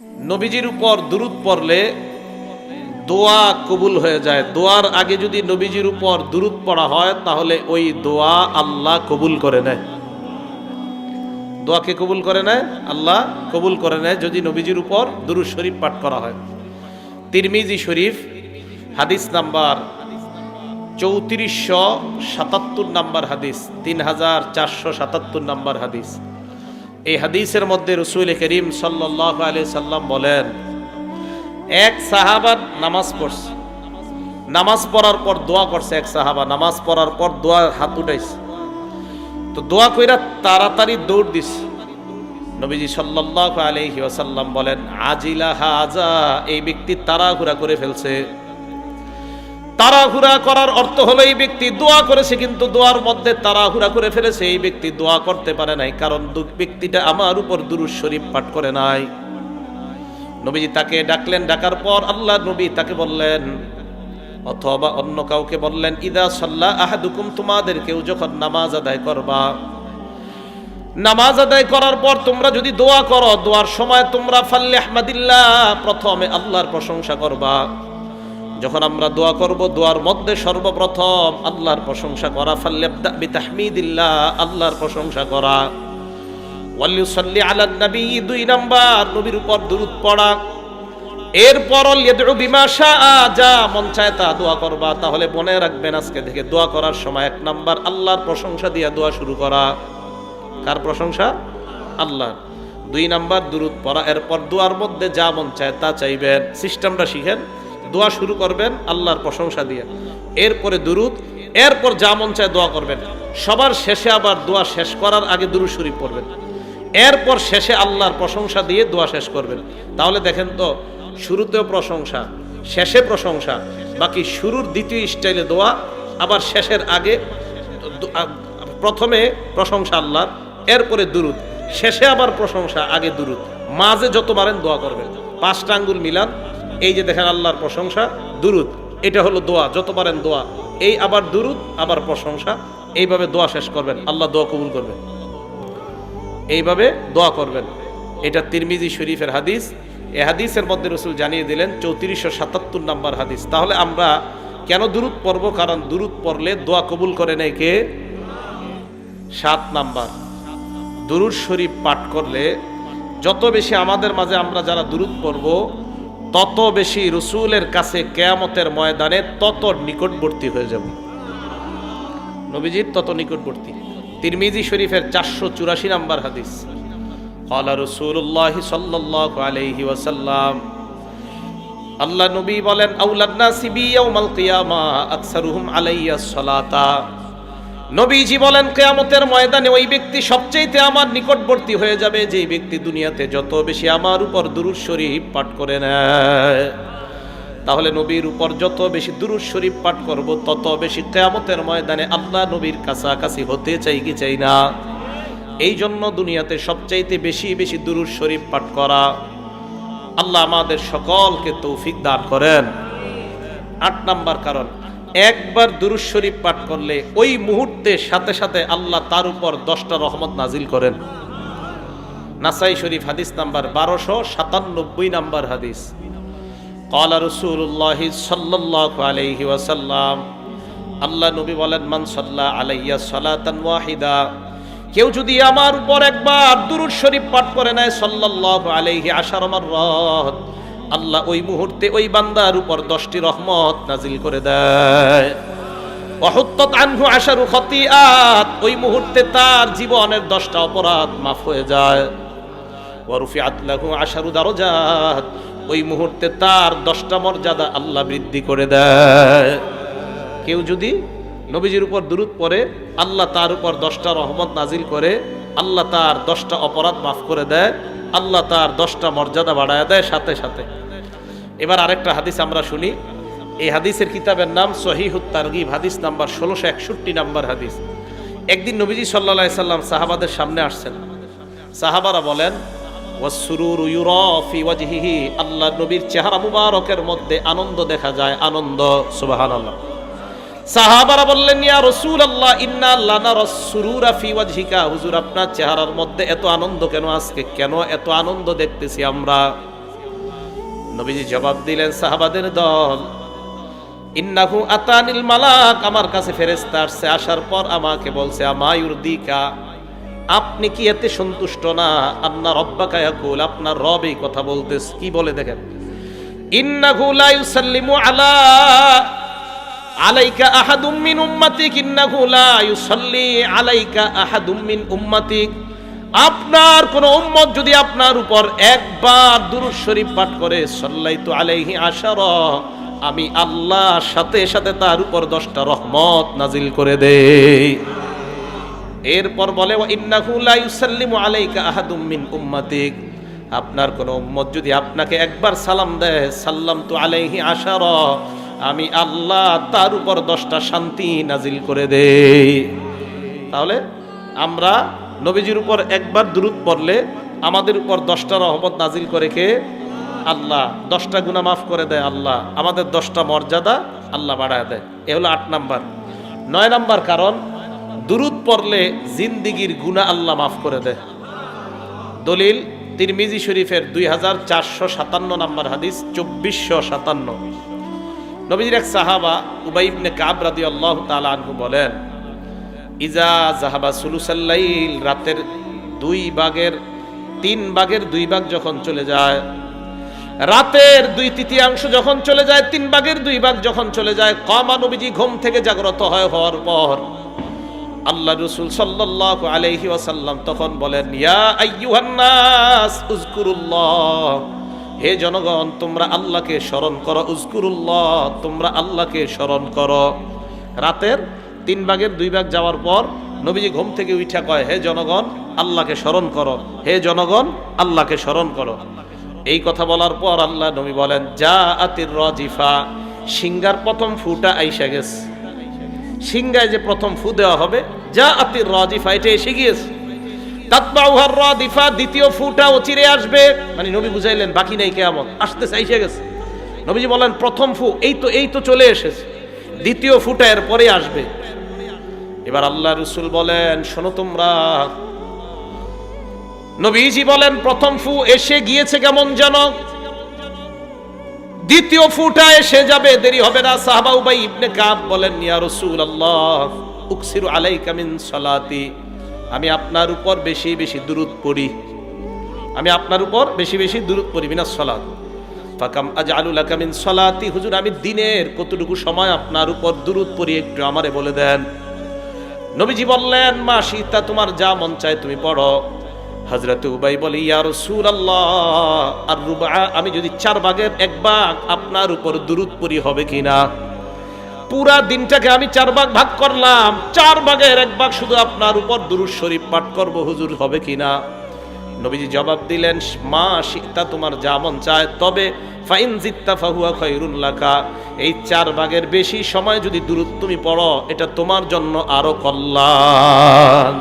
নবীজির উপর দুরুদ পড়লে দোয়া কবুল হয়ে যায়। দোয়ার আগে যদি নবীজির উপর দুরুদ পড়া হয়, তাহলে ওই দোয়া আল্লাহ কবুল করে নেয়। দোয়াকে কবুল করে নেয়? আল্লাহ কবুল করে নেয় যদি নবীজির উপর দুরুদ শরীফ পাঠ করা হয়। তিরমিজি শরীফ, হাদিস নাম্বার চৌত্রিশশো সাতাত্তর নাম্বার হাদিস, তিন হাজার চারশো সাতাত্তর নাম্বার হাদিস। এই হাদিসের মধ্যে রসুল করিম সাল্লাহ আলি সাল্লাম বলেন, এক সাহাবার নামাজ পড়ছে। নামাজ পড়ার পর দোয়া করছে এক সাহাবা, নামাজ পড়ার পর দোয়া হাত উঠাইছে। তো দোয়া কইরা তাড়াতাড়ি দৌড় দিস নবীজি সাল্লাহ আলহি ওয়াসাল্লাম বলেন, আজিলা হাজা, এই ব্যক্তি তাড়াহুড়া করে ফেলছে। তাড়াহুড়া করার অর্থ হলো এই ব্যক্তি দোয়া করেছে, কিন্তু দোয়ার মধ্যে তাড়াহুড়া করে ফেলেছে, এই ব্যক্তি দোয়া করতে পারে নাই, কারণ ব্যক্তিটা আমার উপর দুরুজ শরীফ পাঠ করে নাই। নবীজি তাকে ডাকলেন, ডাকার পর আল্লাহ নবী তাকে বললেন, অথবা অন্য কাউকে বললেন, ইদা সাল্লাহ আহাদুকুম তোমাদের কেউ যখন নামাজ আদায় করবা। নামাজ আদায় করার পর তোমরা যদি দোয়া করো, দোয়ার সময় তোমরা ফাল্লে আহমাদিল্লাহ, প্রথমে আল্লাহর প্রশংসা করবা। যখন আমরা দোয়া করব, দোয়ার মধ্যে সর্বপ্রথম আল্লাহর প্রশংসা করা ফাল্লে তাহমিদিল্লাহ আল্লাহর প্রশংসা করা। ওয়ালিউসাল্লি আলান নবী, দুই নাম্বার, নবীর উপর দুরূদ পড়া। এরপর যা মন চায় তা দোয়া করবা। তাহলে মনে রাখবেন আজকে থেকে দোয়া করার সময় এক নাম্বার, আল্লাহর প্রশংসা দিয়ে দোয়া শুরু করা। কার প্রশংসা? আল্লাহ দুই নাম্বার, দুরুদ পড়া। এরপর দোয়ার মধ্যে যা মন চায় তা চাইবেন। সিস্টেমটা শিখেন। দোয়া শুরু করবেন, আল্লাহর প্রশংসা দিয়ে। এরপরে দুরুদ, এরপর যা মন চায় দোয়া করবেন। সবার শেষে আবার দোয়া শেষ করার আগে দুরুদ শরীফ পড়বেন। এরপর শেষে আল্লাহর প্রশংসা দিয়ে দোয়া শেষ করবেন। তাহলে দেখেন তো, শুরুতেও প্রশংসা, শেষে প্রশংসা, বাকি শুরুর দ্বিতীয় স্টাইলে দোয়া, আবার শেষের আগে প্রথমে প্রশংসা আল্লাহর, এরপরে দুরুদ, শেষে আবার প্রশংসা, আগে দুরুদ। মাঝে যত পারেন দোয়া করবেন। পাঁচটা আঙ্গুল মিলান এই যে দেখেন আল্লাহর প্রশংসা, দুরুদ, এটা হলো দোয়া যত পারেন দোয়া। এই আবার দুরুদ, আবার প্রশংসা, এইভাবে দোয়া শেষ করবেন, আল্লাহ দোয়া কবুল করবেন। এইভাবে দোয়া করবেন। এটা তিরমিজি শরীফের হাদিস, এ হাদিসের মধ্যে রসুল জানিয়ে দিলেন, চৌত্রিশশো সাতাত্তর নাম্বার হাদিস। তাহলে আমরা কেন দুরুদ পড়ব? কারণ দুরুদ পড়লে দোয়া কবুল করে নেয় কে? সাত নাম্বার। দুরুদ শরীফ পাঠ করলে যত বেশি আমাদের মাঝে আমরা যারা দুরুদ পড়ব তত বেশি রসুলের কাছে কেয়ামতের ময়দানে তত নিকটবর্তী হয়ে যাব। নবীজির তত নিকটবর্তী। তিরমিজি শরীফের চারশো চুরাশি নাম্বার হাদিস। আল্লাহ রসুল্লাহ সাল্লাহ আলহি আল্লাহ নবী বলেন আউলান্না সিবি ইয়াউমাল কিয়ামা, আকসারুহুম আলাইয়া সলাতা। নবীজি বলেন, কিয়ামতের ময়দানে ওই ব্যক্তি সবচেয়েতে আমার নিকটবর্তী হয়ে যাবে যেই ব্যক্তি দুনিয়াতে যত বেশি আমার উপর দুরূদ শরীফ পাঠ করে নেয়। তাহলে নবীর উপর যত বেশি দুরুদ শরীফ পাঠ করব, তত বেশি কেয়ামতের ময়দানে আল্লাহ নবীর কাছাকাছি হতে চাই কি চাই না? এই জন্য দুনিয়াতে সবচাইতে বেশি বেশি দুরুদ শরীফ পাঠ করা আল্লাহ আমাদের সকলকে তৌফিক দান করেন। আট নাম্বার কারণ একবার দুরুজ শরীফ পাঠ করলে ওই মুহূর্তে সাথে সাথে আল্লাহ তার উপর দশটা রহমত নাজিল করেন। নাসাই শরীফ হাদিস নাম্বার বারোশো সাতানব্বই নাম্বার হাদিস। কলা রসুল্লাহ সাল্লাহ আলহি ওয়াসাল্লাম, আল্লাহ নবী বলেন, মান আলাইয়া সালাতান কেউ যদি আমার উপর একবার দুরুস শরীফ পাঠ করে নেয় সাল্লাহ আলাইহি আশার আমার রহমত আল্লাহ ওই মুহূর্তে ওই বান্দার উপর দশটি রহমত নাজিল করে দেয়। আনহু আশারু ওই মুহূর্তে তার জীবনের দশটা অপরাধ মাফ হয়ে যায়। ওই মুহূর্তে তার দশটা মর্যাদা আল্লাহ বৃদ্ধি করে দেয়। কেউ যদি নবীজির উপর দুরুদ পরে আল্লাহ তার উপর দশটা রহমত নাজিল করে, আল্লাহ তার দশটা অপরাধ মাফ করে দেয়, আল্লাহ তার দশটা মর্যাদা বাড়ায় দেয় সাথে সাথে। এবার আরেকটা হাদিস আমরা শুনি। এই হাদিসের কিতাবের নাম সহিহুত তারগিব, হাদিস নাম্বার ষোলোশো একষট্টি নাম্বার হাদিস। একদিন নবীজি সাল্লা সাল্লাম সাহাবাদের সামনে আসছেন। সাহাবারা বলেন আল্লাহ নবীর চেহারা মুবারকের মধ্যে আনন্দ দেখা যায়, আনন্দ, সুবহানাল্লাহ। সাহাবারা বললেন, ইয়া রাসূলুল্লাহ, ইন্না লানা রাসসুরুরা ফি ওয়াজহিকা। হুজুর, আপনার চেহারার মধ্যে এত আনন্দ কেন আজকে? কেন এত আনন্দ দেখতেছি আমরা? নবীজি জবাব দিলেন, সাহাবাদের দল, ইন্নাহু আতানিল মালাক আমার কাছে ফেরেশতা আসছে, আসার পর আমাকে বলছে আমায়ুর দিকা আপনি কি এতে সন্তুষ্ট না? আপনার রব্বাকা ইয়াকুল আপনার রব কথা বলতেছে। কি বলে দেখেন, ইন্নাহু লা ইউসাল্লিমু আলা, আলাইকা আহাদুম মিন উম্মাতিক ইন্নাহু লা ইউসাল্লি আলাইকা আহাদুম মিন উম্মাতিক আপনার কোন উম্মত যদি আপনার উপর একবার দুরূদ শরীফ পাঠ করে, সাল্লাইতু আলাইহি আশারা, আমি আল্লাহ সাথে সাথে তার উপর দশটা রহমত নাজিল করে দেই। এরপর বলে, "ওয়া ইন্নাহু লা ইউসাল্লিমু আলাইকা আহাদুম মিন উম্মাতিক। আপনার কোন উম্মত যদি আপনাকে একবার সালাম দেয় সাল্লাম তো আলাইহি আশারা, আমি আল্লাহ তার উপর দশটা শান্তি নাজিল করে দেই। তাহলে আমরা নবীজির উপর একবার দুরুদ পড়লে আমাদের উপর দশটা রহমত নাজিল করে কে? আল্লাহ। দশটা গুণা মাফ করে দেয় আল্লাহ। আমাদের দশটা মর্যাদা আল্লাহ বাড়ায় দেয়। এ হলো আট নাম্বার। নয় নাম্বার কারণ, দুরুদ পড়লে জিন্দিগির গুণা আল্লাহ মাফ করে দেয়। দলিল, তিরমিজি শরীফের দুই হাজার চারশো সাতান্ন নাম্বার হাদিস, চব্বিশশো সাতান্ন। নবীজির এক সাহাবা উবাইবনে কাব রাদি আল্লাহ তালা আনহু বলেন ইজা জাহাবা সুলুসাল্লাইল, রাতের দুই ভাগের তিন ভাগের দুই ভাগ যখন চলে যায়, রাতের দুই তৃতীয়াংশ যখন চলে যায়, তিন ভাগের দুই ভাগ যখন চলে যায়, কমা নবীজি ঘুম থেকে জাগ্রত হয় হওয়ার পর, আল্লাহ রসুল সাল্লাহ আলাইহি ওয়াসাল্লাম তখন বলেন, ইয়া আইয়ুহান নাস উজকুরুল্লাহ হে জনগণ, তোমরা আল্লাহকে স্মরণ করো উজকুরুল্লাহ তোমরা আল্লাহকে স্মরণ করো। রাতের তিন ভাগের দুই ভাগ যাওয়ার পর নবীজি ঘুম থেকে উঠা কয়, হে জনগণ, আল্লাহকে স্মরণ করো। হে জনগণ, আল্লাহকে স্মরণ করো। এই কথা বলার পর আল্লাহ নবী বলেন, যা আতির রজিফা সিঙ্গার প্রথম ফুটা আইসা গেছে। সিঙ্গায় যে প্রথম ফু দেওয়া হবে, যা আতির রাজিফা এটা এসে গিয়েছে। তাতবাউহার রাদিফা দ্বিতীয় ফুটা চিরে আসবে। মানে নবী বুঝাইলেন, বাকি নেই কেমন আসতে চাইছে গেছে। নবীজি বলেন, প্রথম ফু, এই তো এই তো চলে এসেছে। দ্বিতীয় ফুটা এর পরে আসবে। এবার আল্লাহ রসুল বলেন, শোনো তোমরা। নবীজি বলেন, প্রথম ফু এসে গিয়েছে কেমন জানো দ্বিতীয় ফুটা এসে যাবে, দেরি হবে না। সাহাবা উবাই ইবনে কাব বলেন, ইয়া রাসূলুল্লাহ, উকসিরু আলাইকা মিন সালাতি। আমি আপনার উপর বেশি বেশি দূরত পড়ি। আমি আপনার উপর বেশি বেশি দূরত পড়ি, মিনাস সালাত। ফাকাম আজআলু লাকা মিন সালাতি। হুজুর, আমি দিনের কতটুকু সময় আপনার উপর দুরূদ পড়ি, একটু আমারে বলে দেন। নবীজি বললেন, মা সীতা, তোমার যা মন চায় তুমি পড়ো। হজরত উবাই বলে, ইয়া রসুল আল্লাহ আর রুবা আমি যদি চার ভাগের এক ভাগ আপনার উপর দুরুদ পরি হবে কিনা পুরা দিনটাকে আমি চার ভাগ ভাগ করলাম, চার ভাগের এক ভাগ শুধু আপনার উপর দুরুদ শরীফ পাঠ করব, হুজুর, হবে কিনা নবীজি জবাব দিলেন, মা সীতা তোমার যা মন চায়, তবে ফাইন জিত্তা ফাহুয়া খৈরুন লাকা। এই চার ভাগের বেশি সময় যদি দূরত তুমি পড়ো, এটা তোমার জন্য আরও কল্যাণ।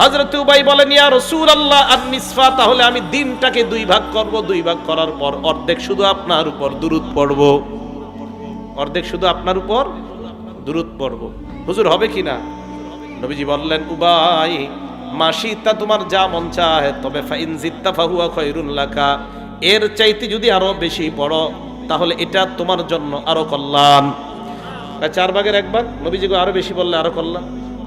হজরত উবাই বলেন, ইয়া রসুল আল্লাহ আর নিসফা তাহলে আমি দিনটাকে দুই ভাগ করব, দুই ভাগ করার পর অর্ধেক শুধু আপনার উপর দুরুদ পড়ব। অর্ধেক শুধু আপনার উপর দুরুদ পড়ব। হুজুর, হবে কি না? নবীজি বললেন, উবাই মাসি তা তোমার যা মন চায়, তবে ফাইন জিত্তা ফাহুয়া এর চাইতে যদি আরও বেশি পড়ো তাহলে এটা তোমার জন্য আরও কল্যাণ। চার ভাগের এক ভাগ? নবীজিকে আরও বেশি বললে আরও কল্যাণ।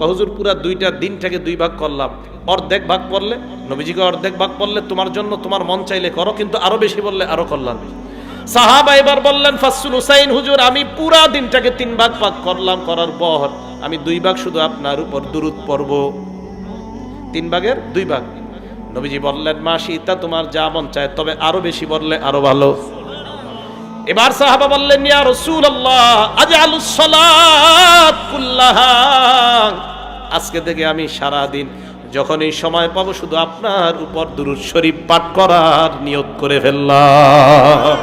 হুজুর, পুরা দুইটা দিনটাকে দুই ভাগ করলাম। অর্ধেক ভাগ পড়লে নবীজিকে অর্ধেক ভাগ পড়লে তোমার জন্য তোমার মন চাইলে করো, কিন্তু আরও বেশি বললে আরও কল্যাণ। সাহাবা এবার বললেন ফাসুল হুসাইন, হুজুর, আমি পুরা দিনটাকে তিন ভাগ ভাগ করলাম, করার পর আমি দুই ভাগ শুধু আপনার উপর দুরুদ পড়ব। তিন ভাগের দুই ভাগ। নবীজি বললেন, মা সীতা তোমার যা মন চায়, তবে আরও বেশি বললে আরও ভালো। এবার সাহাবা বললেন, ইয়া রাসূলুল্লাহ আজআলুস সালাত কুল্লাহা। আজকে থেকে আমি সারা দিন যখন এই সময় পাবো, শুধু আপনার উপর দুরুদ শরীফ পাঠ করার নিয়ত করে ফেললাম।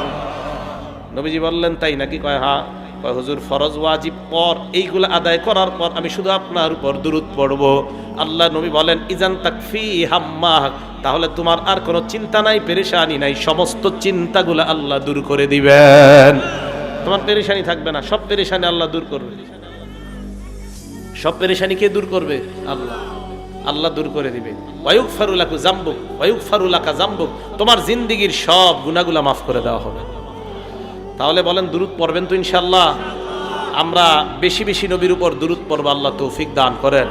নবীজি বললেন, তাই নাকি? কয় হ্যাঁ। হুজুর, ফরজ ওয়াজিব পর, এইগুলো আদায় করার পর আমি শুধু আপনার উপর দুরুদ পড়ব। আল্লাহ নবী বলেন, ইজান তাকফি হাম্মাহ তাহলে তোমার আর কোনো চিন্তা নাই, পেরেশানি নাই, সমস্ত চিন্তাগুলো আল্লাহ দূর করে দিবেন। তোমার পেরেশানি থাকবে না, সব পেরেশানি আল্লাহ দূর করবে। সব পেরেশানি কে দূর করবে? আল্লাহ। আল্লাহ দূর করে দিবে। ওয়ায়ুক ফারুলাকু জাম্বুক ওয়ায়ুক ফারুলাকা জাম্বুক তোমার জিন্দিগির সব গুনাগুলা মাফ করে দেওয়া হবে। তাহলে বলেন দুরুদ পড়বেন তো ইনশাল্লাহ আমরা বেশি বেশি নবীর উপর দুরুদ পড়ব, আল্লাহ তৌফিক দান করেন।